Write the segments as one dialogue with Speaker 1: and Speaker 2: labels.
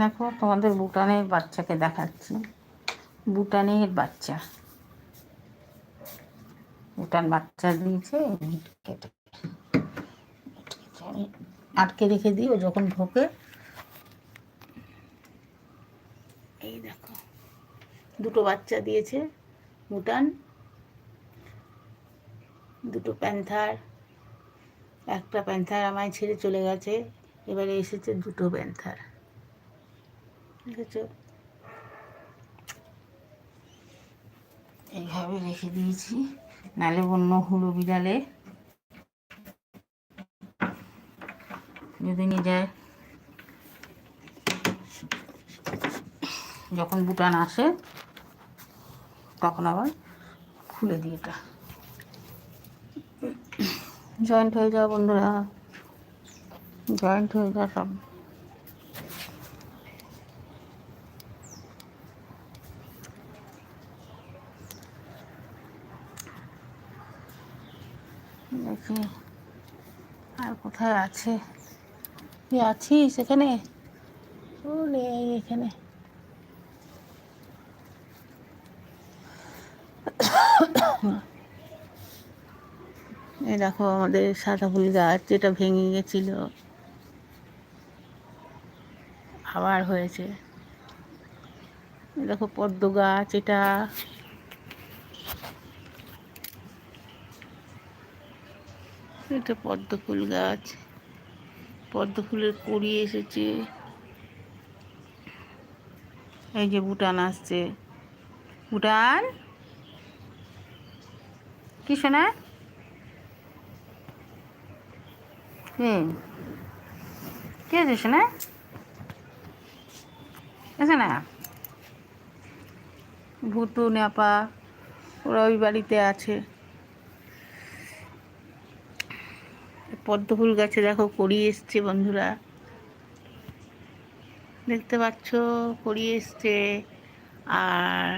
Speaker 1: দেখো, তোমাদের ভুটানের বাচ্চাকে দেখাচ্ছি। ভুটানের বাচ্চা। ভুটান বাচ্চা দিয়েছে আটকে রেখে দিই, ও যখন ঢোকে। এই দেখো, দুটো বাচ্চা দিয়েছে ভুটান, দুটো প্যান্থার। একটা প্যান্থার আমায় ছেড়ে চলে গেছে, এবারে এসেছে দুটো প্যান্থার। এইভাবে রেখে দিয়েছি, নালে অন্য হুলো বিড়ালে। যদি নিয়ে যায়। যখন বুটান আসে, তখন আবার খুলে দিই এটা। জয়েন্ট হয়ে যাওয়া বন্ধুরা। জয়েন্ট হয়ে যাওয়া সব দেখি আর কোথায় আছে? তুই আছিস এখানে? ওরে এখানে। এই দেখো আমাদের সাদা ফুল গাছ যেটা ভেঙে গেছিল। আবার হয়েছে। দেখো পদ্ম গাছ এটা। এটা পদ্ম ফুল গাছ। পদ্ম ফুলের কড়ি এসেছে। এই যে ভুটান আসছে। ভুটান? কি শোনা হুম। কে আছে শোনা আছে না? ভুতু নেপা, ওরা ওই বাড়িতে আছে। পদ্ম ফুল গাছে দেখো কড়ি এসছে বন্ধুরা। দেখতে পাচ্ছ কড়ি এসছে। আর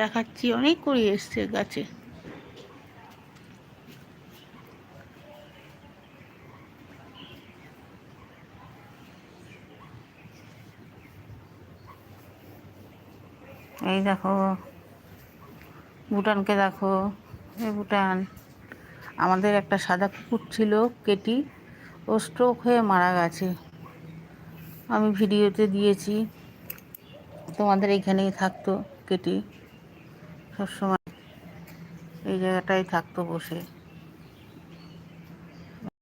Speaker 1: দেখাচ্ছি, অনেক কড়ি এসছে গাছে। এই দেখো, ভুটানকে দেখো, এই ভুটান। আমাদের একটা সাদা কুকুর ছিল, কেটি। ও স্ট্রোক হয়ে মারা গেছে। আমি ভিডিওতে দিয়েছি, তোমাদের এইখানেই থাকতো কেটি। সবসময় এই জায়গাটাই থাকতো বসে।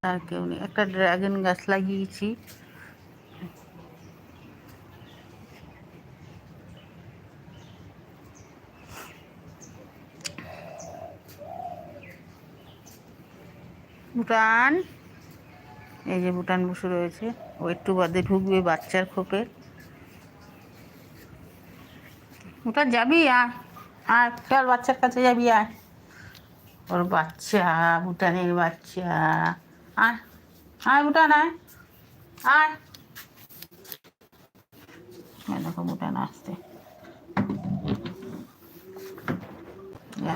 Speaker 1: আর কেউ নেই। একটা ড্রাগন গাছ লাগিয়েছি। ভুটান। এই যে ভুটান বসে রয়েছে। ও একটু বাদে ঢুকবে বাচ্চার খোপে। ভুটান যাবি? আর চল বাচ্চার কাছে যাবি আয় ওর বাচ্চা, ভুটানের বাচ্চা। আয় আয় ভুটান, আয়। আয় এই দেখো ভুটান আসতে যা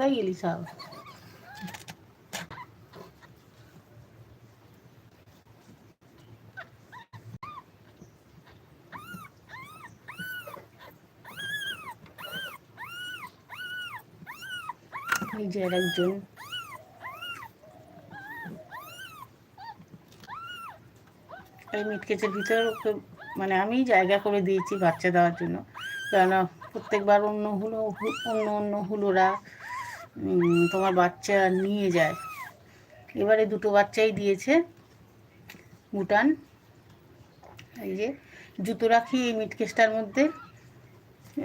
Speaker 1: কোথায় গেলি সব একজন এই মিটকেচের ভিতর মানে আমি জায়গা করে দিয়েছি বাচ্চা দেওয়ার জন্য কেননা প্রত্যেকবার অন্য হুলো অন্য অন্য হুলোরা তোমার বাচ্চা নিয়ে যায়। এবারে দুটো বাচ্চাই দিয়েছে ভুটান এই যে জুতো রাখি এই মিটকেসটার মধ্যে।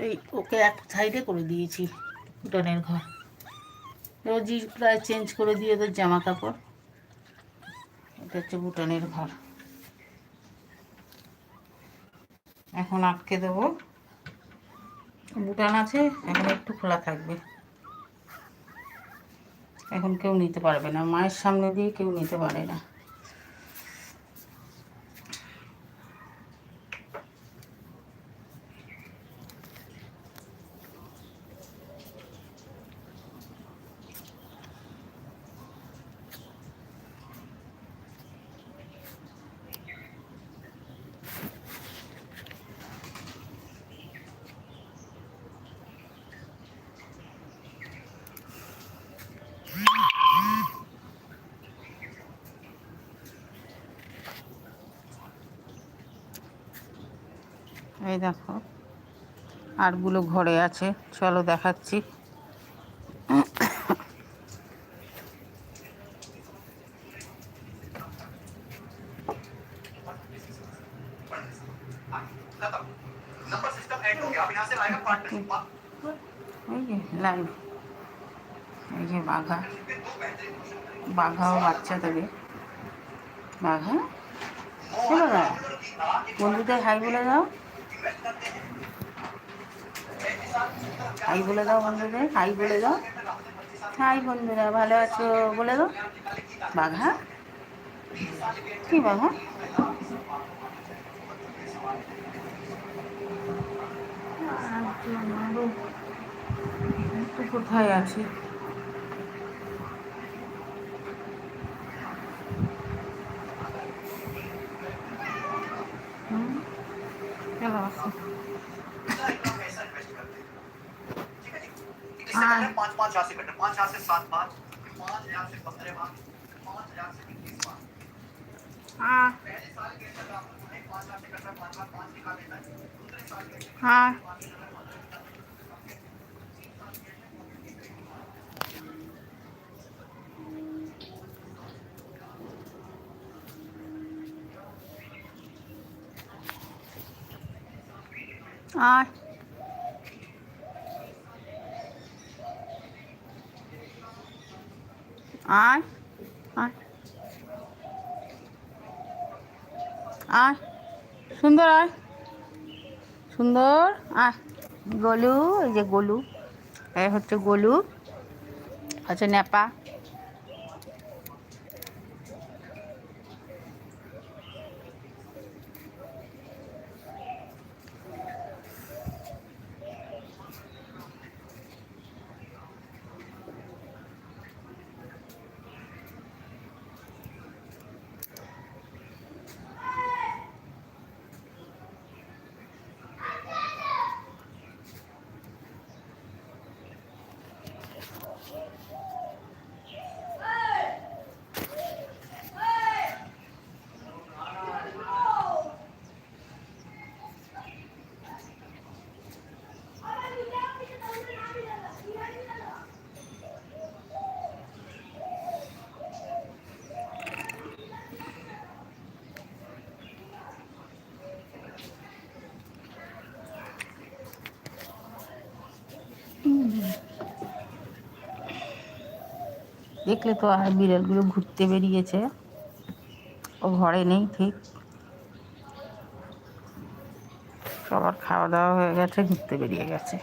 Speaker 1: এই ওকে এক সাইডে করে দিয়েছি ভুটানের ঘর। রোজই প্রায় চেঞ্জ করে দিয়ে ওদের জামা কাপড় এটা হচ্ছে ভুটানের ঘর। এখন আটকে দেবো। ভুটান আছে, এখন একটু খোলা থাকবে। এখন কেউ নিতে পারবে না। মায়ের সামনে দিয়ে কেউ নিতে পারে না। এই দেখো। আরগুলো ঘরে আছে। চলো দেখাচ্ছি। লাইভ। এই যে বাঘা। বাঘাও বাচ্চা দেবে। বাঘা? বন্ধুদের হাই বলে দাও। হাই বলে দাও বন্ধুদের, হাই বলে দাও। হাই বন্ধুরা, ভালো আছো বলে দাও। বাঘা? কি বাঘা? কোথায় আছে? चलो
Speaker 2: पाँच पाँच हज़ार पाँच हज़ार से सात बार पाँच हज़ार से पंद्रह
Speaker 1: हाँ।
Speaker 2: हाँ।
Speaker 1: আয় আয় আয় আয় সুন্দর আর সুন্দর আর গলু, এই যে গলু এই হচ্ছে গলু, হচ্ছে নেপা। দেখলে তো আর বিড়ালগুলো ঘুরতে বেরিয়েছে। ও ঘরে নেই, ঠিক। সবার খাওয়া দাওয়া হয়ে গেছে, ঘুরতে বেরিয়ে গেছে।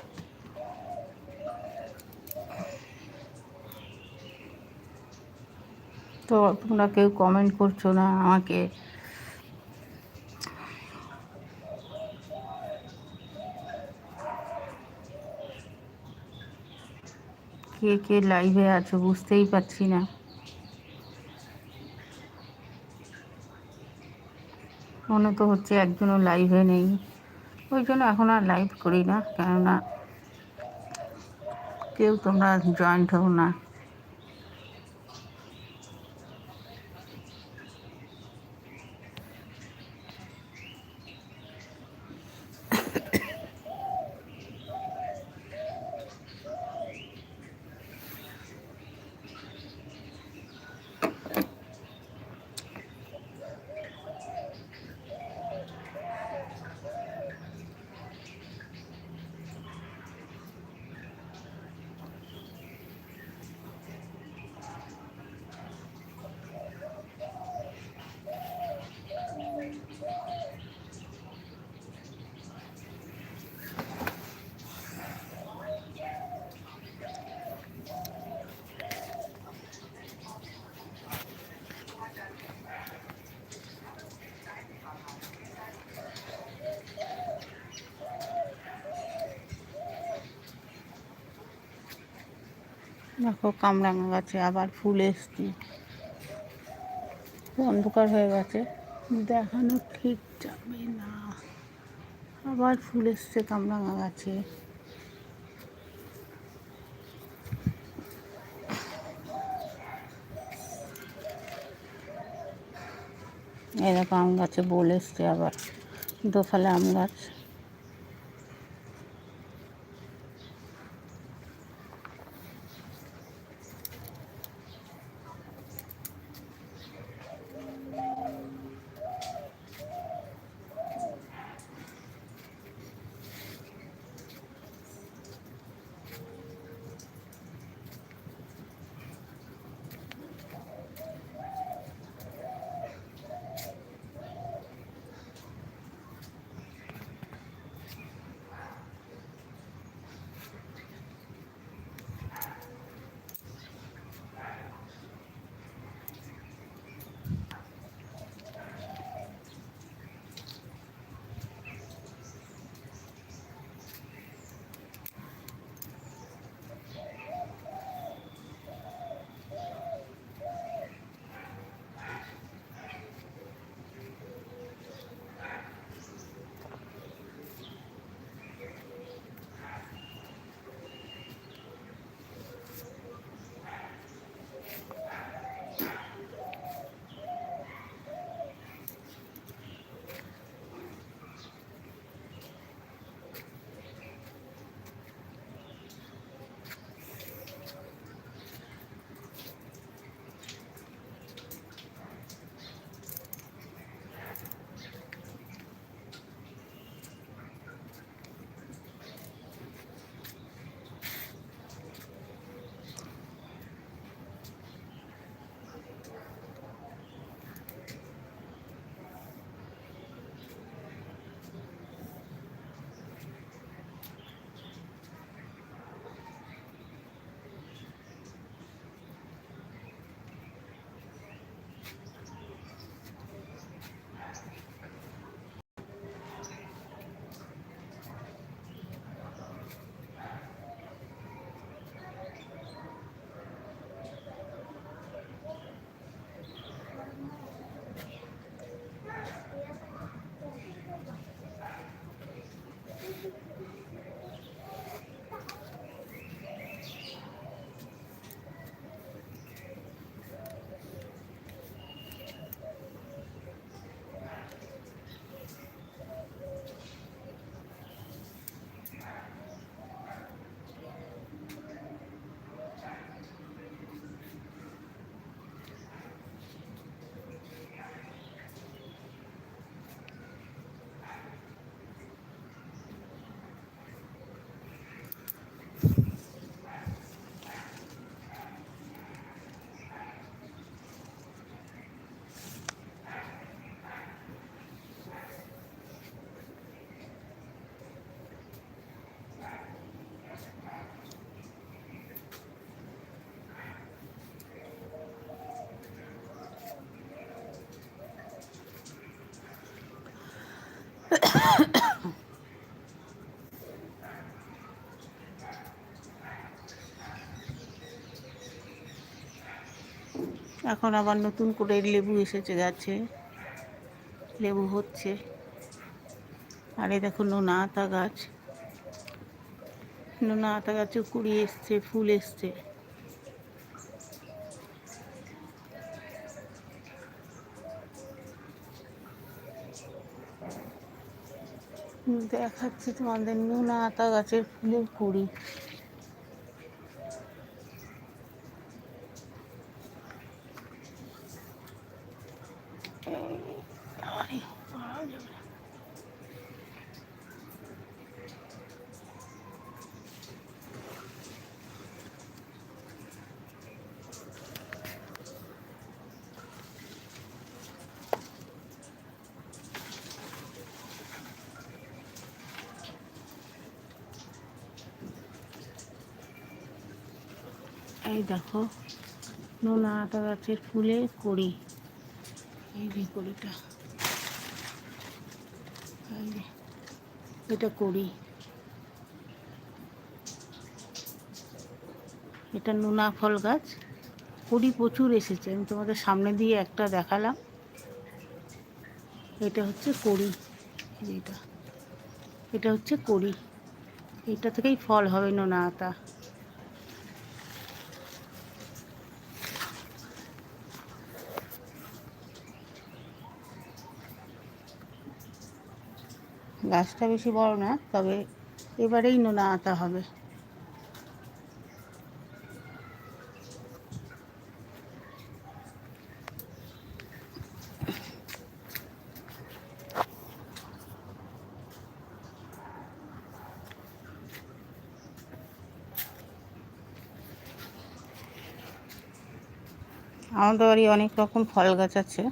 Speaker 1: তো তোমরা কেউ কমেন্ট করছ না আমাকে কে কে লাইভে আছো বুঝতেই পারছি না। মনে তো হচ্ছে একজনও লাইভে নেই। ওই জন্য এখন আর লাইভ করি না, কেননা কেউ তোমরা জয়েন্ট হও না। দেখো কামরাঙা গাছে আবার ফুল এসছে। অন্ধকার হয়ে গেছে। দেখানো ঠিক যাবে না। আবার ফুল এসছে কামরাঙা গাছে। এরকম আম গাছে বোল এসছে আবার। দোফালে আম গাছ। এখন আবার নতুন করে লেবু এসেছে গাছে। লেবু হচ্ছে। আরে দেখো নোনা আতা গাছ। নোনা আতা গাছে কুড়ি এসছে, ফুল এসছে। দেখাচ্ছি তোমাদের নুনা আতা গাছের ফুলের কুড়ি এই দেখো, নোনা আতা গাছের ফুলে কড়ি। এই যে কড়িটা। এটা কড়ি। এটা নোনা ফল গাছ। কুড়ি প্রচুর এসেছে, আমি তোমাদের সামনে দিয়ে একটা দেখালাম। এটা হচ্ছে কড়ি এটা। এটা হচ্ছে কড়ি। এটা থেকেই ফল হবে নোনা আতা। গাছটা বেশি বড় না, তবে এবারেই নোনা আতা হবে। আমাদের বাড়ি অনেক রকম ফল গাছ আছে।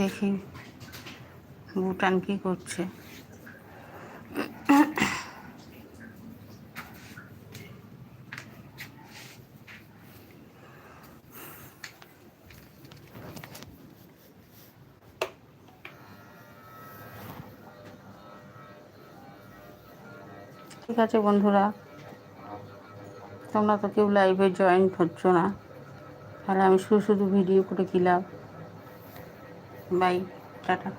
Speaker 1: দেখি ভুটান কি করছে। ঠিক আছে বন্ধুরা, তোমরা তো কেউ লাইভে জয়েন হচ্ছ না। তাহলে আমি শুধু শুধু ভিডিও করে কি লাভ বাই টাটা।